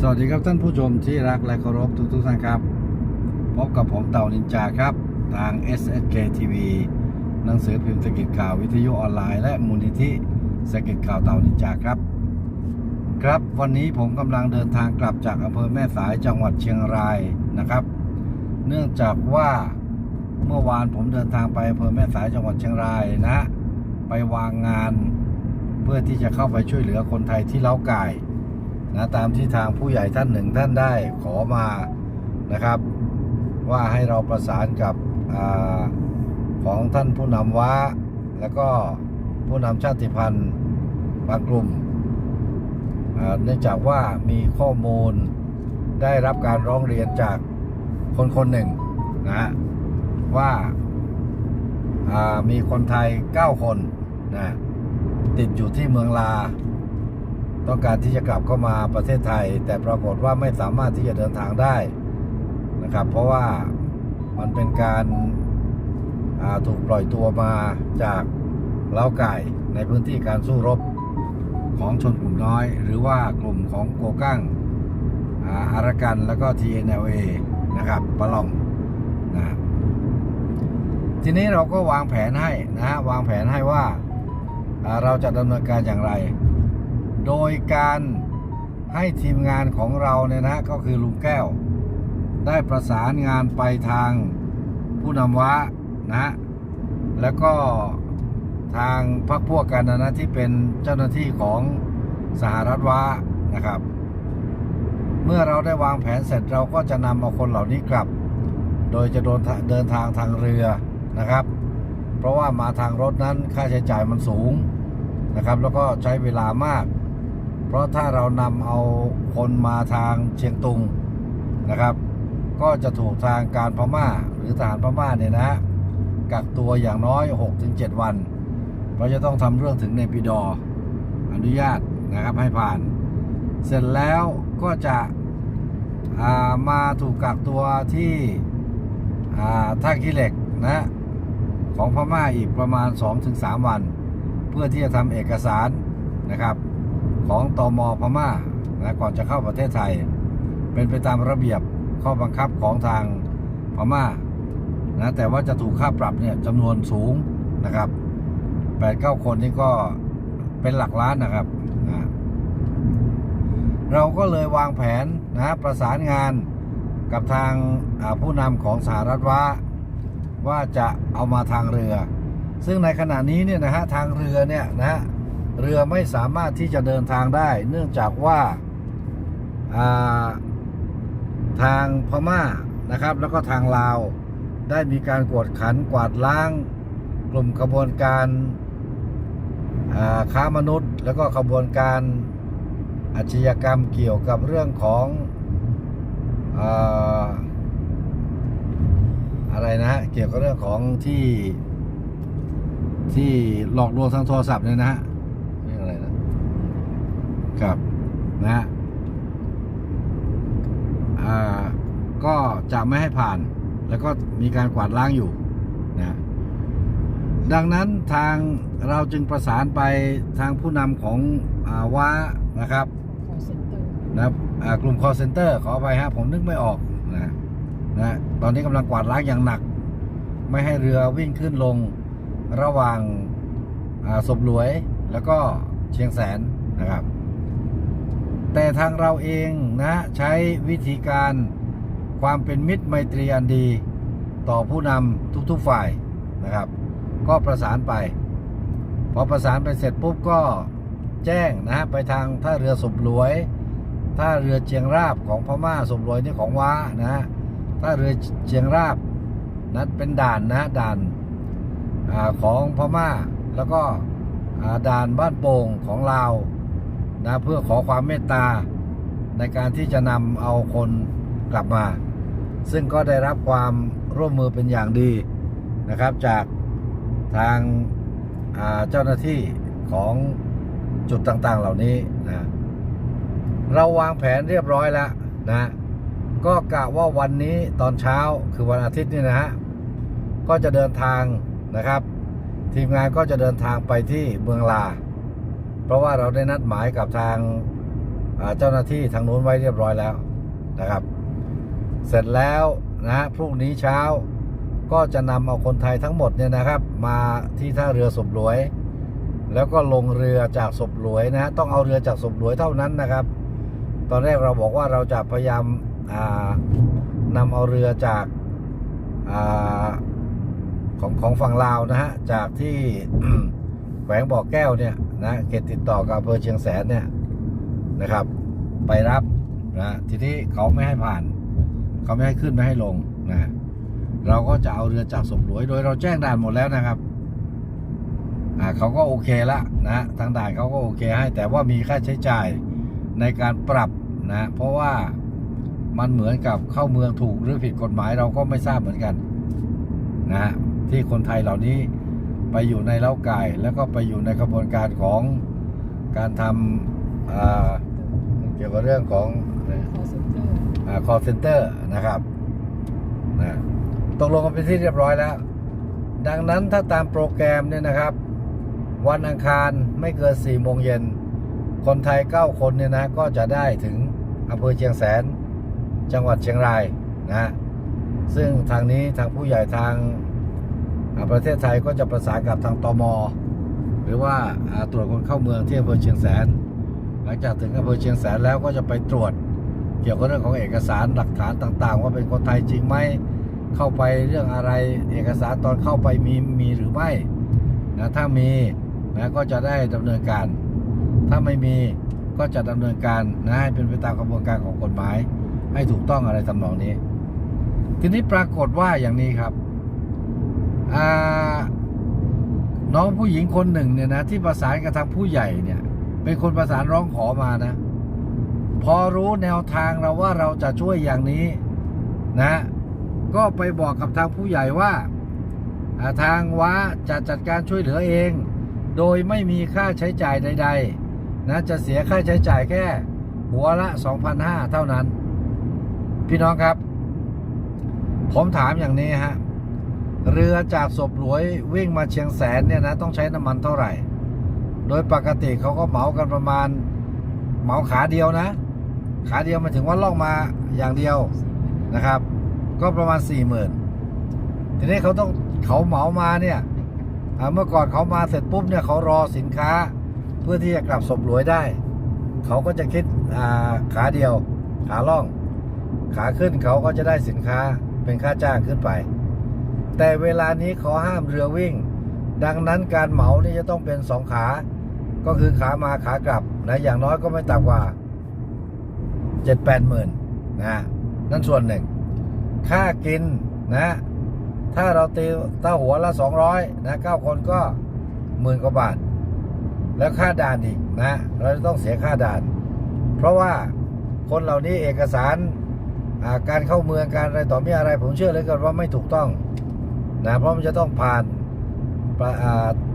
สวัสดีครับท่านผู้ชมที่รักและเคารพทุกทุกๆท่านครับ พบกับผมเต่านินจาครับ ทาง SSK TV หนังสือพิมพ์สกิจข่าววิทยุออนไลน์และมูลนิธิสกิจข่าวเต่านินจาครับ ครับวันนี้ผมกำลังเดินทางกลับจากอำเภอแม่สายจังหวัดเชียงรายนะครับ เนื่องจากว่าเมื่อวานผมเดินทางไปอำเภอแม่สายจังหวัดเชียงรายนะ ไปวางงาน เพื่อที่จะเข้าไปช่วยเหลือคนไทยที่เล้าไก่ นะตามที่ทางผู้ใหญ่ท่านหนึ่งท่านได้ขอมานะครับ ว่าให้เราประสานกับอของท่านผู้นำว้า แล้วก็ผู้นำชาติพันธุ์บางกลุ่มเนื่องจากว่ามีข้อมูลได้รับการร้องเรียนจากคนคนหนึ่งนะว่าามีคนไทย 9 คนนะติดอยู่ที่เมืองลา ต้องการที่จะกลับเข้ามาประเทศไทย แต่ปรากฏว่าไม่สามารถที่จะเดินทางได้นะครับ เพราะว่ามันเป็นการาถูกปล่อยตัวมาจากเล้าไก่ในพื้นที่การสู้รบของชนกลุ่มน้อย หรือว่ากลุ่มของโกกั้งอารากันแล้วก็ TNLA นะครับปะลองนะทีนี้เราก็วางแผนให้นะฮะวางแผนให้ว่าอ่าเราจะดำเนินการอย่างไร โดยการให้ทีมงานของเราเนี่ยนะก็คือลุงแก้ว ได้ประสานงานไปทางผู้นำวะนะ แล้วก็ทางพักพวกกันนะที่เป็นเจ้าหน้าที่ของสหรัฐวะนะครับ เมื่อเราได้วางแผนเสร็จเราก็จะนำเอาคนเหล่านี้กลับ โดยจะโดนเดินทางทางเรือนะครับ เพราะว่ามาทางรถนั้นค่าใช้จ่ายมันสูงนะครับ แล้วก็ใช้เวลามาก ราะถ้าเรานำเอาคนมาทางเชียงตุงนะครับ ก็จะถูกทางการพม่าหรือทหารพม่าเนี่ยนะกักตัวอย่างน้อย 6-7 วัน เพราะจะต้องทำเรื่องถึงในปีดออนุญาตนะครับให้ผ่าน เสร็จแล้วก็จะามาถูกกักตัวที่ท่าขี้เหล็กนะของพม่าอีกประมาณ 2-3 วัน เพื่อที่จะทำเอกสารนะครับ ของตอมอพม่านะก่อนจะเข้าประเทศไทย เป็นไปตามระเบียบข้อบังคับของทางพม่านะแต่ว่าจะถูกค่าปรับเนี่ยจำนวนสูงนะครับแปดเก้าคนนี่ก็เป็นหลักล้านนะครับนะเราก็เลยวางแผนนะประสานงานกับทางผู้นำของสหรัฐว่าว่าจะเอามาทางเรือ ซึ่งในขณะนี้เนี่ยนะฮะทางเรือเนี่ยนะฮะ เรือไม่สามารถที่จะเดินทางได้ เนื่องจากว่าาทางพม่านะครับ แล้วก็ทางลาว ได้มีการกวดขันกวาดล้าง กลุ่มขบวนการาค้ามนุษย์ แล้วก็ขบวนการอาชญากรรมเกี่ยวกับเรื่องของอาอะไรนะฮะเกี่ยวกับเรื่องของที่ที่หลอกลวงทางโทรศัพท์เนี่ยนะฮะเรียกอะไรนะ ครับนะฮะอ่าก็จะไม่ให้ผ่าน แล้วก็มีการกวาดล้างอยู่นะดังนั้นทางเราจึงประสานไปทางผู้นำของอาว้านะครับคอเซ็นเตอร์นะครับอ่ากลุ่ม call center ขอไปฮะผมนึกไม่ออกนะนะตอนนี้กำลังกวาดล้างอย่างหนัก ไม่ให้เรือวิ่งขึ้นลงระหว่างอ่าศพหลวยแล้วก็เชียงแสนนะครับ แต่ทางเราเองนะใช้วิธีการความเป็นมิตรไมตรีอันดี ต่อผู้นำทุกๆฝ่ายนะครับ ก็ประสานไป พอประสานไปเสร็จปุ๊บก็แจ้งนะฮะไปทางท่าเรือศพหลวยท่าเรือเชียงราบของพม่าสมรวยนี่ของว้านะฮะท่าเรือเชียงราบนั้นเป็นด่านนะด่านอของพม่าแล้วก็ด่านบ้านโป่งของลาว นะเพื่อขอความเมตตาในการที่จะนำเอาคนกลับมา ซึ่งก็ได้รับความร่วมมือเป็นอย่างดีนะครับ จากทางาเจ้าหน้าที่ของจุดต่างๆเหล่านี้นะเราวางแผนเรียบร้อยแล้วนะก็กะว่าวันนี้ตอนเช้าคือวันอาทิตย์นี่นะฮะก็จะเดินทางนะครับ ทีมงานก็จะเดินทางไปที่เมืองลา เพราะว่าเราได้นัดหมายกับทางเจ้าหน้าที่ทางนู้นไว้เรียบร้อยแล้วนะครับ เสร็จแล้วนะพรุ่งนี้เช้าก็จะนำเอาคนไทยทั้งหมดเนี่ยนะครับ มาที่ท่าเรือศพหลวย แล้วก็ลงเรือจากศพหลวยนะฮะต้องเอาเรือจากศพหลวยเท่านั้นนะครับ ตอนแรกเราบอกว่าเราจะพยายามานำเอาเรือจากอาของของฝั่งลาวนะฮะจากที่แขวงบ่อแก้วเนี่ย นะเขตติดต่อกับอำเภอเชียงแสนเนี่ยนะครับ ไปรับนะทีนี้เขาไม่ให้ผ่าน เขาไม่ให้ขึ้นไม่ให้ลงนะเราก็จะเอาเรือจากสมหลวยโดยเราแจ้งด่านหมดแล้วนะครับอ่าเขาก็โอเคละนะทางด่านเขาก็โอเคให้ แต่ว่ามีค่าใช้จ่ายในการปรับนะเพราะว่ามันเหมือนกับเข้าเมืองถูกหรือผิดกฎหมายเราก็ไม่ทราบเหมือนกันนะฮะที่คนไทยเหล่านี้ ไปอยู่ในเล้าไก่แล้วก็ไปอยู่ในกระบวนการของการทำอ่าเกี่ยวกับเรื่องของคอเซ็นเตอร์นเตอร์นะครับนะตกลงกันเป็นที่เรียบร้อยแล้ว ดังนั้นถ้าตามโปรแกรมเนี่ยนะครับ วันอังคารไม่เกิน4โมงเย็น คนไทย 9 คนเนี่ยนะก็จะได้ถึงอำเภอเชียงแสน จังหวัดเชียงรายนะซึ่งทางนี้ทางผู้ใหญ่ทาง ประเทศไทยก็จะประสานกับทางตมหรือว่าตรวจคนเข้าเมืองที่อำเภอเชียงแสน หลังจากถึงอำเภอเชียงแสนแล้วก็จะไปตรวจ เกี่ยวกับเรื่องของเอกสารหลักฐานต่างๆ ว่าเป็นคนไทยจริงไหมเข้าไปเรื่องอะไรเอกสารตอนเข้าไปมีมีหรือไม่นะถ้ามีนะก็จะได้ดำเนินการ ถ้าไม่มีก็จะดำเนินการนะให้เป็นไปตามกระบวนการของกฎหมาย ให้ถูกต้องอะไรทำนองนี้ ทีนี้ปรากฏว่าอย่างนี้ครับ น้องผู้หญิงคนหนึ่งเนี่ยนะที่ประสานกับทางผู้ใหญ่เนี่ย เป็นคนประสานร้องขอมานะ พอรู้แนวทางเราว่าเราจะช่วยอย่างนี้นะ ก็ไปบอกกับทางผู้ใหญ่ว่าทางว้าจะจัดการช่วยเหลือเอง โดยไม่มีค่าใช้จ่ายใด ๆ นะจะเสียค่าใช้จ่ายแค่ หัวละ2,500เท่านั้น พี่น้องครับ ผมถามอย่างนี้ฮะ เรือจากศพหลวยวิ่งมาเชียงแสนเนี่ยนะต้องใช้น้ำมันเท่าไหร่ โดยปกติเขาก็เหมากันประมาณ เหมาขาเดียวนะ ขาเดียวมายถึงว่าล่องมาอย่างเดียวนะครับ ก็ประมาณสี่หมื่นทีนี้เขาต้องเขาเหมามาเนี่ยเมื่อก่อนเขามาเสร็จปุ๊บเนี่ยเขารอสินค้าเพื่อที่จะกลับศพหลวยได้ เขาก็จะคิดอ่าขาเดียว ขาล่อง ขาขึ้นเขาก็จะได้สินค้าเป็นค่าจ้างขึ้นไป แต่เวลานี้เขาห้ามเรือวิ่ง ดังนั้นการเหมานี่จะต้องเป็นสองขา ก็คือขามาขากลับนะอย่างน้อยก็ไม่ต่ำกว่าเจ็ดแปดหมื่นนะนั่นส่วนหนึ่ง ค่ากินนะ ถ้าเราตีถ้าหัวละสองร้อยนะเก้าคนก็หมื่นกว่าบาท แล้วค่าด่านอีกนะ เราจะต้องเสียค่าด่าน เพราะว่าคนเหล่านี้เอกสารการเข้าเมืองการอะไรต่อมีอะไร ผมเชื่อเลยกันว่าไม่ถูกต้อง นะเพราะมันจะต้องผ่าน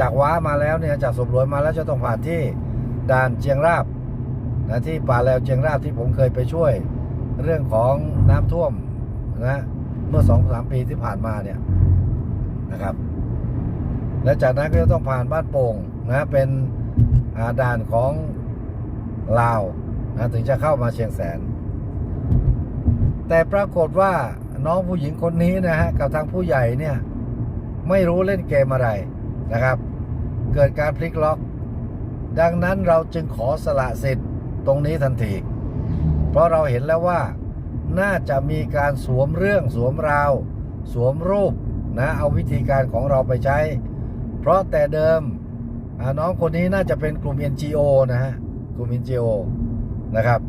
จากว้ามาแล้วเนี่ยจากสมรวยมาแล้วจะต้องผ่านที่ด่านเชียงราบนะที่ป่าแล้วเชียงราบที่ผมเคยไปช่วย เรื่องของน้ำท่วมนะเมื่อสองสามปีที่ผ่านมาเนี่ยนะครับ และจากนั้นก็จะต้องผ่านบ้านโป่งนะเป็นอาด่านของลาวนะถึงจะเข้ามาเชียงแสน แต่ปรากฏว่าน้องผู้หญิงคนนี้นะฮะกับทางผู้ใหญ่เนี่ย ไม่รู้เล่นเกมอะไรนะครับ เกิดการพลิกล็อก ดังนั้นเราจึงขอสละสิทธิ์ตรงนี้ทันที เพราะเราเห็นแล้วว่าน่าจะมีการสวมเรื่องสวมราว สวมรูปนะเอาวิธีการของเราไปใช้ เพราะแต่เดิมน้องคนนี้น่าจะเป็นกลุ่ม NGO นะฮะกลุ่ม NGO นะครับ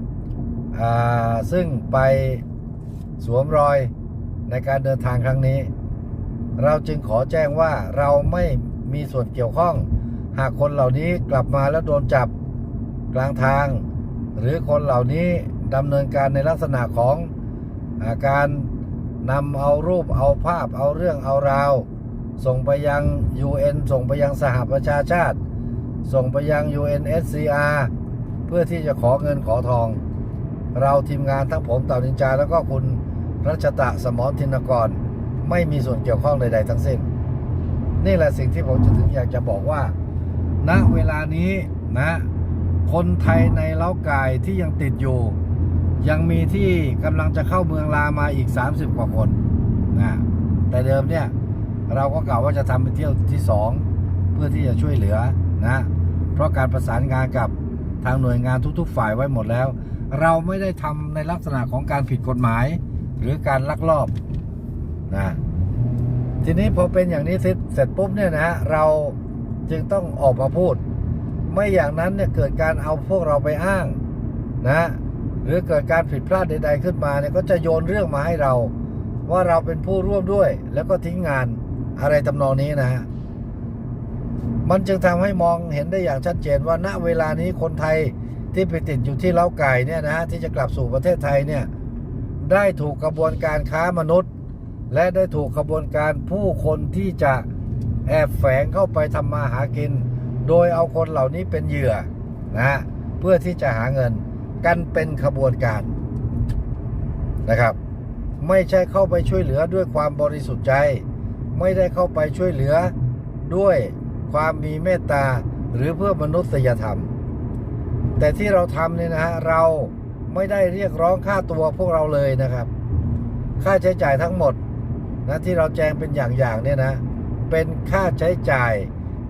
ซึ่งไปสวมรอยในการเดินทางครั้งนี้ เราจึงขอแจ้งว่าเราไม่มีส่วนเกี่ยวข้อง หากคนเหล่านี้กลับมาแล้วโดนจับกลางทาง หรือคนเหล่านี้ดำเนินการในลักษณะของอาการนำเอารูปเอาภาพเอาเรื่องเอาราว ส่งไปยัง UN ส่งไปยังสหประชาชาติ ส่งไปยัง UNSCR เพื่อที่จะขอเงินขอทอง เราทีมงานทั้งผมเต่านินจาแล้วก็คุณรัชตะสมรทินกร ไม่มีส่วนเกี่ยวข้องใดๆทั้งสิ้น นี่แหละสิ่งที่ผมจะถึงอยากจะบอกว่า ณเวลานี้นะ คนไทยในเล้าไก่ที่ยังติดอยู่ ยังมีที่กำลังจะเข้าเมืองลามาอีก 30 กว่าคนนะแต่เดิมเนี่ยเราก็กล่าวว่าจะทำเป็นเที่ยวที่ 2 เพื่อที่จะช่วยเหลือนะ เพราะการประสานงานกับทางหน่วยงานทุก ๆ ฝ่ายไว้หมดแล้ว เราไม่ได้ทำในลักษณะของการผิดกฎหมาย หรือการลักลอบ นะทีนี้พอเป็นอย่างนี้เสร็จปุ๊บเนี่ยนะฮะเราจึงต้องออกมาพูด ไม่อย่างนั้นเนี่ยเกิดการเอาพวกเราไปอ้างนะหรือเกิดการผิดพลาดใด ๆ ขึ้นมาเนี่ยก็จะโยนเรื่องมาให้เรา ว่าเราเป็นผู้ร่วมด้วย แล้วก็ทิ้งงานอะไรทำนองนี้นะฮะมันจึงทำให้มองเห็นได้อย่างชัดเจนว่าณเวลานี้คนไทยที่ไปติดอยู่ที่เล้าไก่เนี่ยนะฮะที่จะกลับสู่ประเทศไทยเนี่ยได้ถูกกระบวนการค้ามนุษย์ และได้ถูกกระบวนการผู้คนที่จะแอบแฝงเข้าไปทำมาหากิน โดยเอาคนเหล่านี้เป็นเหยื่อนะฮะเพื่อที่จะหาเงินกันเป็นขบวนการนะครับ ไม่ใช่เข้าไปช่วยเหลือด้วยความบริสุทธิ์ใจ ไม่ได้เข้าไปช่วยเหลือด้วยความมีเมตตาหรือเพื่อมนุษยธรรม แต่ที่เราทำเนี่ยนะฮะเราไม่ได้เรียกร้องค่าตัวพวกเราเลยนะครับ ค่าใช้จ่ายทั้งหมด นะที่เราแจ้งเป็นอย่างๆเนี่ยนะ เป็นค่าใช้จ่าย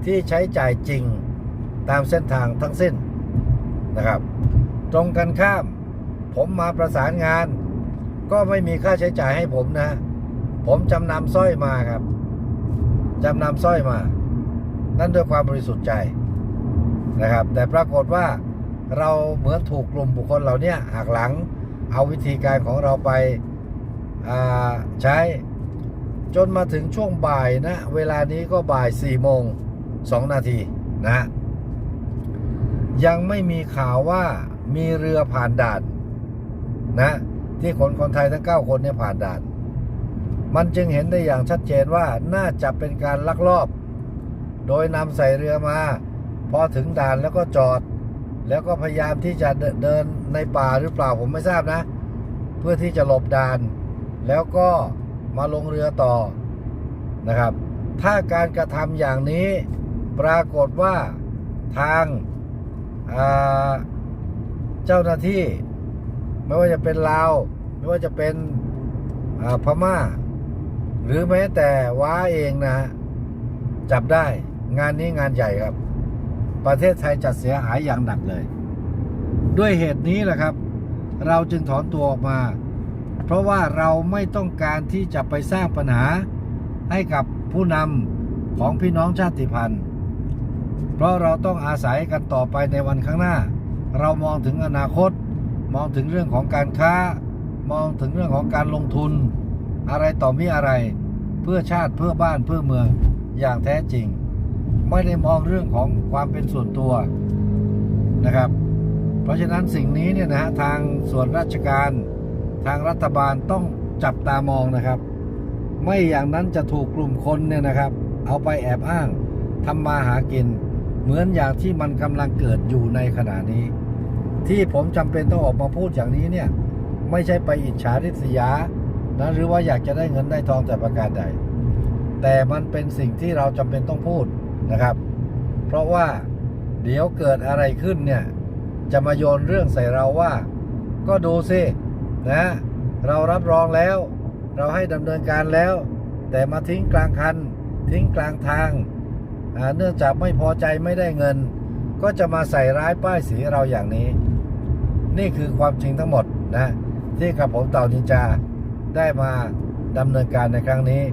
ที่ใช้จ่ายจริงตามเส้นทางทั้งสิ้นนะครับ ตรงกันข้าม ผมมาประสานงาน ก็ไม่มีค่าใช้จ่ายให้ผมนะ ผมจำนำสร้อยมาครับจำนำสร้อยมา นั่นด้วยความบริสุทธิ์ใจนะครับ แต่ปรากฏว่าเราเหมือนถูกกลุ่มบุคคลเหล่านี้หักหลัง เอาวิธีการของเราไปาใช้ จนมาถึงช่วงบ่ายนะ เวลานี้ก็บ่าย4โมง2นาทีนะ ยังไม่มีข่าวว่ามีเรือผ่านด่านนะ ที่คนคนไทยทั้ง 9 คนเนี่ยผ่านด่าน มันจึงเห็นได้อย่างชัดเจนว่าน่าจะเป็นการลักลอบ โดยนำใส่เรือมา พอถึงด่านแล้วก็จอด แล้วก็พยายามที่จะเดินเดินในป่าหรือเปล่าผมไม่ทราบนะ เพื่อที่จะหลบด่าน แล้วก็ มาลงเรือต่อนะครับ ถ้าการกระทำอย่างนี้ปรากฏว่าทางาเจ้าหน้าที่ ไม่ว่าจะเป็นลาว ไม่ว่าจะเป็นอ่าพม่า หรือแม้แต่ว้าเองนะฮะจับได้งานนี้งานใหญ่ครับ ประเทศไทยจะเสียหายอย่างหนักเลย ด้วยเหตุนี้แหละครับ เราจึงถอนตัวออกมา เพราะว่าเราไม่ต้องการที่จะไปสร้างปัญหาให้กับผู้นำของพี่น้องชาติพันธุ์ เพราะเราต้องอาศัยกันต่อไปในวันข้างหน้า เรามองถึงอนาคต มองถึงเรื่องของการค้า มองถึงเรื่องของการลงทุน อะไรต่อมีอะไร เพื่อชาติเพื่อบ้านเพื่อเมืองอย่างแท้จริง ไม่ได้มองเรื่องของความเป็นส่วนตัวนะครับ เพราะฉะนั้นสิ่งนี้เนี่ยนะฮะทางส่วนราชการ ทางรัฐบาลต้องจับตามองนะครับ ไม่อย่างนั้นจะถูกกลุ่มคนเนี่ยนะครับ เอาไปแอบอ้างทำมาหากิน เหมือนอย่างที่มันกำลังเกิดอยู่ในขณะนี้ ที่ผมจำเป็นต้องออกมาพูดอย่างนี้เนี่ย ไม่ใช่ไปอิจฉาริษยานะหรือว่าอยากจะได้เงินได้ทองแต่ประการใด แต่มันเป็นสิ่งที่เราจำเป็นต้องพูดนะครับ เพราะว่าเดี๋ยวเกิดอะไรขึ้นเนี่ย จะมาโยนเรื่องใส่เราว่า ก็ดูสิ นะ เรารับรองแล้ว เราให้ดำเนินการแล้ว แต่มาทิ้งกลางคัน ทิ้งกลางทาง เนื่องจากไม่พอใจไม่ได้เงิน ก็จะมาใส่ร้ายป้ายสีเราอย่างนี้ นี่คือความจริงทั้งหมดนะ ที่กับผมเต่านินจาได้มาดำเนินการในครั้งนี้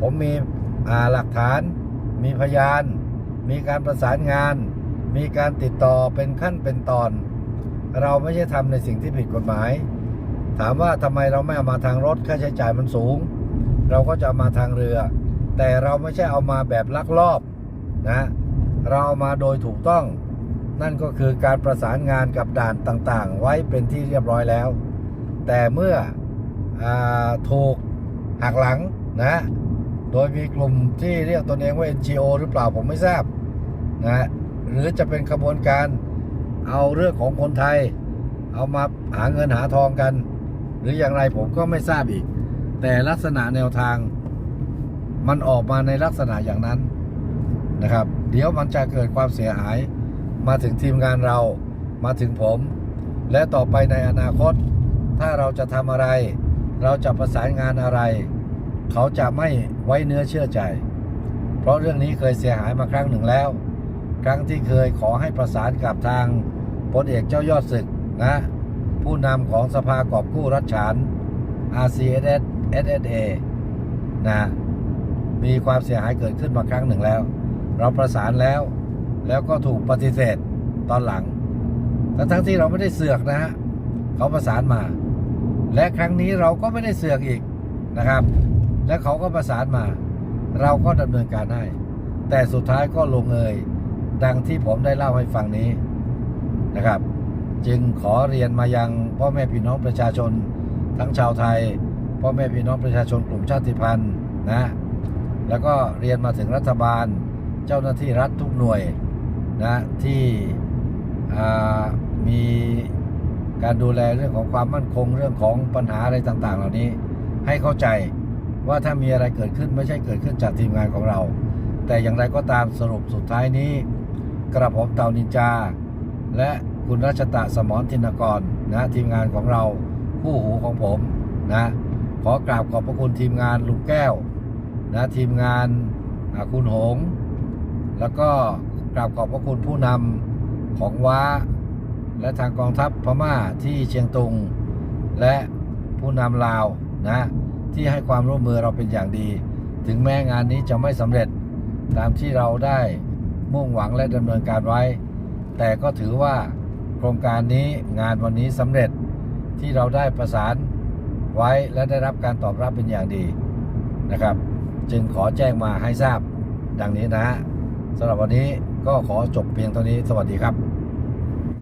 ผมมีหลักฐาน มีพยาน มีการประสานงาน มีการติดต่อเป็นขั้นเป็นตอน เราไม่ใช่ทำในสิ่งที่ผิดกฎหมาย ถามว่าทำไมเราไม่เอามาทางรถค่าใช้จ่ายมันสูง เราก็จะามาทางเรือ แต่เราไม่ใช่เอามาแบบลักลอบนะเราเอามาโดยถูกต้อง นั่นก็คือการประสานงานกับด่านต่างๆ ไว้เป็นที่เรียบร้อยแล้ว แต่เมื่ออถูกหักหลังนะโดยมีกลุ่มที่เรียกตนเองว่า NGO หรือเปล่าผมไม่ทราบนะหรือจะเป็นขบวนการเอาเรื่องของคนไทย เอามาหาเงินหาทองกัน หรืออย่างไรผมก็ไม่ทราบอีก แต่ลักษณะแนวทาง มันออกมาในลักษณะอย่างนั้นนะครับ เดี๋ยวมันจะเกิดความเสียหาย มาถึงทีมงานเรามาถึงผม และต่อไปในอนาคต ถ้าเราจะทำอะไร เราจะประสานงานอะไร เขาจะไม่ไว้เนื้อเชื่อใจ เพราะเรื่องนี้เคยเสียหายมาครั้งหนึ่งแล้ว ครั้งที่เคยขอให้ประสานกับทางพลเอกเจ้ายอดศึกนะ ผู้นำของสภากอบกู้รัฐฉาน RCSS SSA นะมีความเสียหายเกิดขึ้นมาครั้งหนึ่งแล้ว เราประสานแล้ว แล้วก็ถูกปฏิเสธตอนหลังทั้งทั้งที่เราไม่ได้เสือกนะฮะเขาประสานมา และครั้งนี้เราก็ไม่ได้เสือกอีกนะครับ และเขาก็ประสานมา เราก็ดำเนินการให้ แต่สุดท้ายก็ลงเอยดังที่ผมได้เล่าให้ฟังนี้นะครับ จึงขอเรียนมายังพ่อแม่พี่น้องประชาชน ทั้งชาวไทย พ่อแม่พี่น้องประชาชนกลุ่มชาติพันธุ์นะแล้วก็เรียนมาถึงรัฐบาลเจ้าหน้าที่รัฐทุกหน่วยนะที่มีการดูแลเรื่องของความมั่นคงเรื่องของปัญหาอะไรต่าง ๆ เหล่านี้ ให้เข้าใจว่าถ้ามีอะไรเกิดขึ้นไม่ใช่เกิดขึ้นจากทีมงานของเรา แต่อย่างไรก็ตามสรุปสุดท้ายนี้ กระผมเต่านินจา และ คุณรัชตะสมรทินกรนะทีมงานของเราคู่หูของผมนะขอกราบขอบพระคุณทีมงานลุงแก้วนะทีมงานคุณหง แล้วก็กราบขอบพระคุณผู้นำของว้า และทางกองทัพพม่าที่เชียงตุง และผู้นำลาวนะที่ให้ความร่วมมือเราเป็นอย่างดี ถึงแม้งานนี้จะไม่สำเร็จตามที่เราได้มุ่งหวังและดำเนินการไว้ แต่ก็ถือว่า โครงการนี้งานวันนี้สำเร็จที่เราได้ประสานไว้และได้รับการตอบรับเป็นอย่างดีนะครับ จึงขอแจ้งมาให้ทราบดังนี้นะฮะสำหรับวันนี้ก็ขอจบเพียงเท่านี้สวัสดีครับ